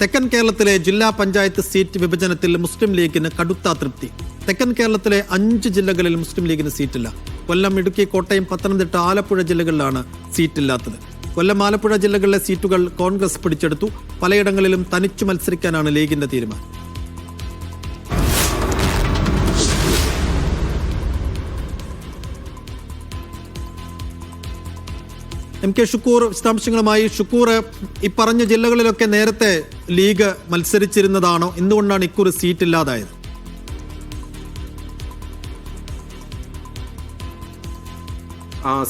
തെക്കൻ കേരളത്തിലെ ജില്ലാ പഞ്ചായത്ത് സീറ്റ് വിഭജനത്തിൽ മുസ്ലിം ലീഗിന് കടുത്ത അതൃപ്തി. തെക്കൻ കേരളത്തിലെ അഞ്ച് ജില്ലകളിൽ മുസ്ലിം ലീഗിന് സീറ്റില്ല. കൊല്ലം ഇടുക്കി കോട്ടയം പത്തനംതിട്ട ആലപ്പുഴ ജില്ലകളിലാണ് സീറ്റില്ലാത്തത്. കൊല്ലം ആലപ്പുഴ ജില്ലകളിലെ സീറ്റുകൾ കോൺഗ്രസ് പിടിച്ചെടുത്തു. പലയിടങ്ങളിലും തനിച്ചു മത്സരിക്കാനാണ് ലീഗിന്റെ തീരുമാനം. എം കെ ഷുക്കൂർ വിശദാംശങ്ങളുമായി. ഷുക്കൂർ ഈ പറഞ്ഞ ജില്ലകളിലൊക്കെ നേരത്തെ ലീഗ് മത്സരിച്ചിരുന്നതാണോ? എന്തുകൊണ്ടാണ് ഇക്കുറി സീറ്റ് ഇല്ലാതായത്?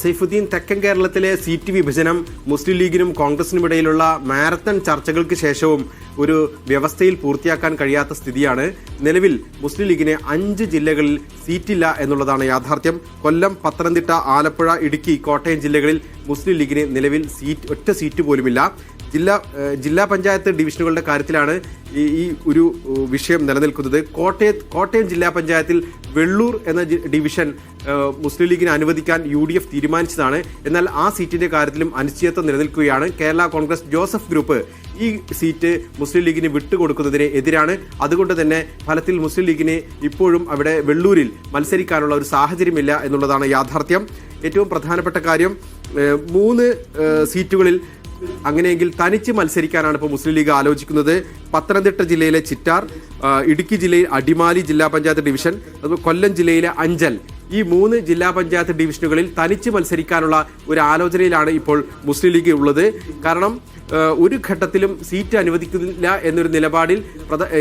സൈഫുദ്ദീൻ തെക്കൻ കേരളത്തിലെ സീറ്റ് വിഭജനം മുസ്ലിം ലീഗിനും കോൺഗ്രസിനും ഇടയിലുള്ള മാരത്തൺ ചർച്ചകൾക്ക് ശേഷവും ഒരു വ്യവസ്ഥയിൽ പൂർത്തിയാക്കാൻ കഴിയാത്ത സ്ഥിതിയാണ്. നിലവിൽ മുസ്ലിം ലീഗിന് അഞ്ച് ജില്ലകളിൽ സീറ്റില്ല എന്നുള്ളതാണ് യാഥാർത്ഥ്യം. കൊല്ലം പത്തനംതിട്ട ആലപ്പുഴ ഇടുക്കി കോട്ടയം ജില്ലകളിൽ മുസ്ലിം ലീഗിന് നിലവിൽ സീറ്റ് ഒറ്റ സീറ്റ് പോലുമില്ല. ജില്ലാ ജില്ലാ പഞ്ചായത്ത് ഡിവിഷനുകളുടെ കാര്യത്തിലാണ് ഈ ഒരു വിഷയം നിലനിൽക്കുന്നത്. കോട്ടയം കോട്ടയം ജില്ലാ പഞ്ചായത്തിൽ വെള്ളൂർ എന്ന ഡിവിഷൻ മുസ്ലിം ലീഗിനെ അനുവദിക്കാൻ യു ഡി എഫ് തീരുമാനിച്ചതാണ്. എന്നാൽ ആ സീറ്റിന്റെ കാര്യത്തിലും അനിശ്ചിതത്വം നിലനിൽക്കുകയാണ്. കേരള കോൺഗ്രസ് ജോസഫ് ഗ്രൂപ്പ് ഈ സീറ്റ് മുസ്ലിം ലീഗിന് വിട്ടുകൊടുക്കുന്നതിന് എതിരാണ്. അതുകൊണ്ട് തന്നെ ഫലത്തിൽ മുസ്ലിം ലീഗിന് ഇപ്പോഴും അവിടെ വെള്ളൂരിൽ മത്സരിക്കാനുള്ള ഒരു സാഹചര്യമില്ല എന്നുള്ളതാണ് യാഥാർത്ഥ്യം. ഏറ്റവും പ്രധാനപ്പെട്ട കാര്യം മൂന്ന് സീറ്റുകളിൽ അങ്ങനെയെങ്കിൽ തനിച്ച് മത്സരിക്കാനാണ് ഇപ്പോൾ മുസ്ലിം ലീഗ് ആലോചിക്കുന്നത്. പത്തനംതിട്ട ജില്ലയിലെ ചിറ്റാർ ഇടുക്കി ജില്ലയിൽ അടിമാലി ജില്ലാ പഞ്ചായത്ത് ഡിവിഷൻ അതുപോലെ കൊല്ലം ജില്ലയിലെ അഞ്ചൽ. ഈ മൂന്ന് ജില്ലാ പഞ്ചായത്ത് ഡിവിഷനുകളിൽ തനിച്ച് മത്സരിക്കാനുള്ള ഒരു ആലോചനയിലാണ് ഇപ്പോൾ മുസ്ലിം ലീഗ് ഉള്ളത്. കാരണം ഒരു ഘട്ടത്തിലും സീറ്റ് അനുവദിക്കുന്നില്ല എന്നൊരു നിലപാടിൽ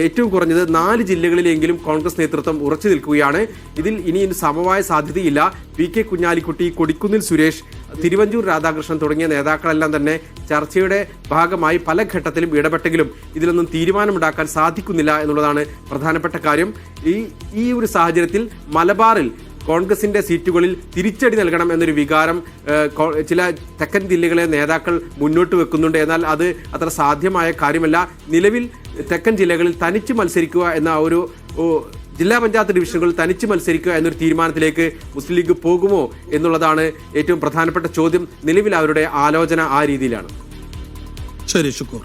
ഏറ്റവും കുറഞ്ഞത് നാല് ജില്ലകളിലെങ്കിലും കോൺഗ്രസ് നേതൃത്വം ഉറച്ചു നിൽക്കുകയാണ്. ഇതിൽ ഇനി സമവായ സാധ്യതയില്ല. പി കെ കുഞ്ഞാലിക്കുട്ടി കൊടിക്കുന്നിൽ സുരേഷ് തിരുവഞ്ചൂർ രാധാകൃഷ്ണൻ തുടങ്ങിയ നേതാക്കളെല്ലാം തന്നെ ചർച്ചയുടെ ഭാഗമായി പല ഘട്ടത്തിലും ഇടപെട്ടെങ്കിലും ഇതിലൊന്നും തീരുമാനമുണ്ടാക്കാൻ സാധിക്കുന്നില്ല എന്നുള്ളതാണ് പ്രധാനപ്പെട്ട കാര്യം. ഈ ഈ ഒരു സാഹചര്യത്തിൽ മലബാറിൽ കോൺഗ്രസിന്റെ സീറ്റുകളിൽ തിരിച്ചടി നൽകണം എന്നൊരു വികാരം ചില തെക്കൻ ജില്ലകളെ നേതാക്കൾ മുന്നോട്ട് വെക്കുന്നുണ്ട്. എന്നാൽ അത് അത്ര സാധ്യമായ കാര്യമല്ല. നിലവിൽ തെക്കൻ ജില്ലകളിൽ തനിച്ച് മത്സരിക്കുക എന്ന ഒരു ജില്ലാ പഞ്ചായത്ത് ഡിവിഷനുകളിൽ തനിച്ച് മത്സരിക്കുക എന്നൊരു തീരുമാനത്തിലേക്ക് മുസ്ലിം ലീഗ് പോകുമോ എന്നുള്ളതാണ് ഏറ്റവും പ്രധാനപ്പെട്ട ചോദ്യം നിലവിൽ അവരുടെ ആലോചന ആ രീതിയിലാണ്. ശരി ഷുക്കൂർ